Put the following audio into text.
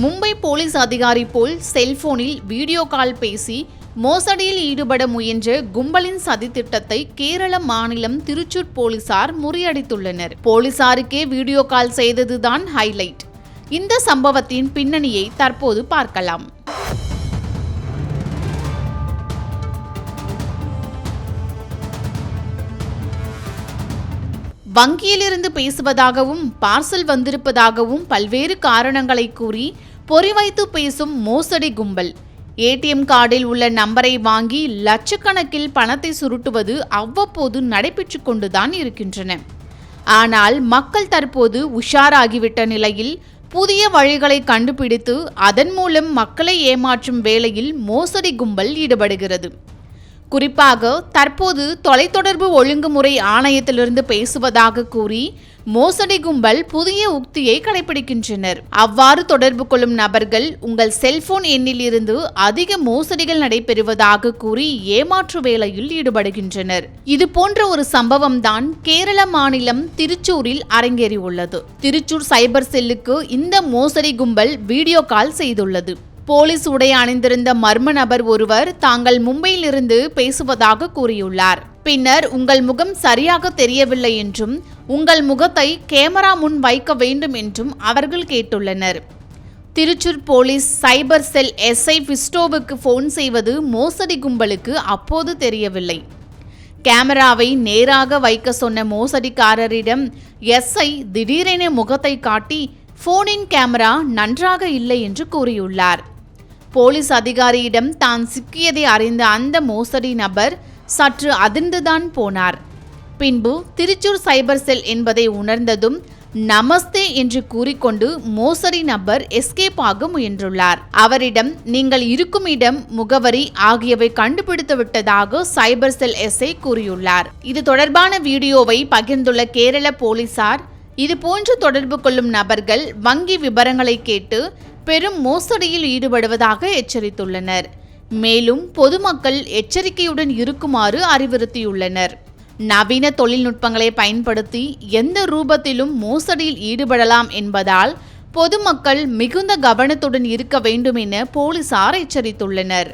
Mumbai police அதிகாரி போல் செல்போனில் video call பேசி மோசடியில் ஈடுபட முயன்ற கும்பலின் சதித்திட்டத்தை கேரள மாநிலம் திருச்சூர் போலீசார் முறியடித்துள்ளனர். போலீசாருக்கே வீடியோ கால் செய்ததுதான் ஹைலைட். இந்த சம்பவத்தின் பின்னணியை தற்போது பார்க்கலாம். வங்கியிலிருந்து பேசுவதாகவும் பார்சல் வந்திருப்பதாகவும் பல்வேறு காரணங்களை கூறி பொறிவைத்து பேசும் மோசடி கும்பல். ஏடிஎம் கார்டில் உள்ள நம்பரை வாங்கி லட்சக்கணக்கில் பணத்தை சுருட்டுவது அவ்வப்போது நடைபெற்று கொண்டுதான் இருக்கின்றன. ஆனால் மக்கள் தற்போது உஷாராகிவிட்ட நிலையில் புதிய வழிகளை கண்டுபிடித்து அதன் மூலம் மக்களை ஏமாற்றும் வேலையில் மோசடி கும்பல் ஈடுபடுகிறது. குறிப்பாக தற்போது தொலைத்தொடர்பு ஒழுங்குமுறை ஆணையத்திலிருந்து பேசுவதாக கூறி மோசடி கும்பல் புதிய உக்தியை கடைபிடிக்கின்றனர். அவ்வாறு தொடர்பு கொள்ளும் நபர்கள் உங்கள் செல்போன் எண்ணில் இருந்து அதிக மோசடிகள் நடைபெறுவதாக கூறி ஏமாற்று வேலையில் ஈடுபடுகின்றனர். இது போன்ற ஒரு சம்பவம் தான் கேரள மாநிலம் திருச்சூரில் அரங்கேறியுள்ளது. திருச்சூர் சைபர் செல்லுக்கு இந்த மோசடி கும்பல் வீடியோ கால் செய்துள்ளது. போலீஸ் உடை அணிந்திருந்த மர்ம நபர் ஒருவர் தாங்கள் மும்பையிலிருந்து பேசுவதாக கூறியுள்ளார். பின்னர் உங்கள் முகம் சரியாக தெரியவில்லை என்றும் உங்கள் முகத்தை கேமரா முன் வைக்க வேண்டும் என்றும் அவர்கள் கேட்டுள்ளனர். Thrissur police cyber cell SI பிஸ்டோவுக்கு phone செய்வது மோசடி கும்பலுக்கு அப்போது தெரியவில்லை. கேமராவை நேராக வைக்க சொன்ன மோசடிக்காரரிடம் எஸ்ஐ திடீரென முகத்தை காட்டி போனின் கேமரா நன்றாக இல்லை என்று கூறியுள்ளார். போலீஸ் அதிகாரியிடம் தான் சிக்கியதை அறிந்த அந்த மோசடி நபர் சற்று அதிர்ந்துதான் போனார். பின்பு திருச்சூர் சைபர் செல் என்பதை உணர்ந்ததும் நமஸ்தே என்று கூறிக்கொண்டு மோசடி நபர் எஸ்கேப் ஆக முயன்றுள்ளார். அவரிடம் நீங்கள் இருக்கும் இடம் முகவரி ஆகியவை கண்டுபிடித்து விட்டதாக சைபர் செல் எஸ்ஐ கூறியுள்ளார். இது தொடர்பான வீடியோவை பகிர்ந்துள்ள கேரள போலீசார் இது போன்று தொடர்பு கொள்ளும் நபர்கள் வங்கி விவரங்களை கேட்டு பெரும் மோசடியில் ஈடுபடுவதாக எச்சரித்துள்ளனர். மேலும் பொதுமக்கள் எச்சரிக்கையுடன் இருக்குமாறு அறிவுறுத்தியுள்ளனர். நவீன தொழில்நுட்பங்களை பயன்படுத்தி எந்த ரூபத்திலும் மோசடியில் ஈடுபடலாம் என்பதால் பொதுமக்கள் மிகுந்த கவனத்துடன் இருக்க வேண்டும் என போலீசார் எச்சரித்துள்ளனர்.